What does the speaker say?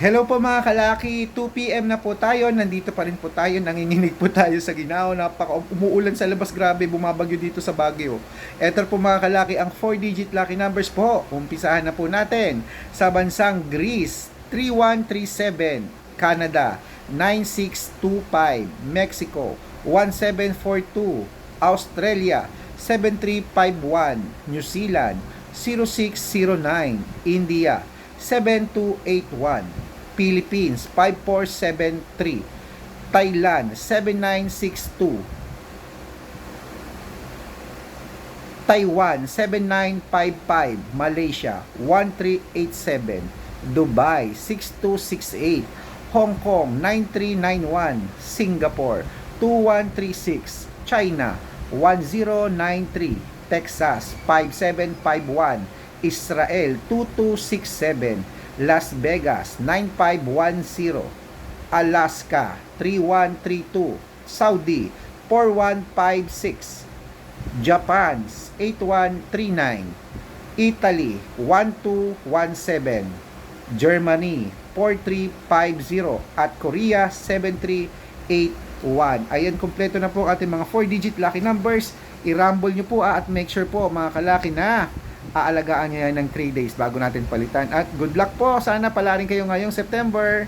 Hello po mga kalaki, 2pm na po tayo, nandito pa rin po tayo, nanginginig po tayo sa Ginao, napaka umuulan sa labas, grabe, bumabagyo dito sa Baguio. Eto po mga kalaki, ang 4-digit lucky numbers po, umpisahan na po natin sa bansang Greece, 3137, Canada, 9625, Mexico, 1742, Australia, 7351, New Zealand, 0609, India, 7281, Philippines 5473, Thailand 7962, Taiwan 7955, Malaysia 1387, Dubai 6268, Hong Kong 9391, Singapore 2136, China 1093, Texas 5751, Israel 2267, Las Vegas 9510, Alaska 3132, Saudi 4156, Japan 8139, Italy 1217, Germany 4350 at Korea 7381. Ayan, kompleto na po ating mga 4-digit lucky numbers. I-rumble nyo po ah, at make sure po mga kalaki na aalagaan nyo yan ng 3 days bago natin palitan. At good luck po. Sana pala rin kayo ngayong September.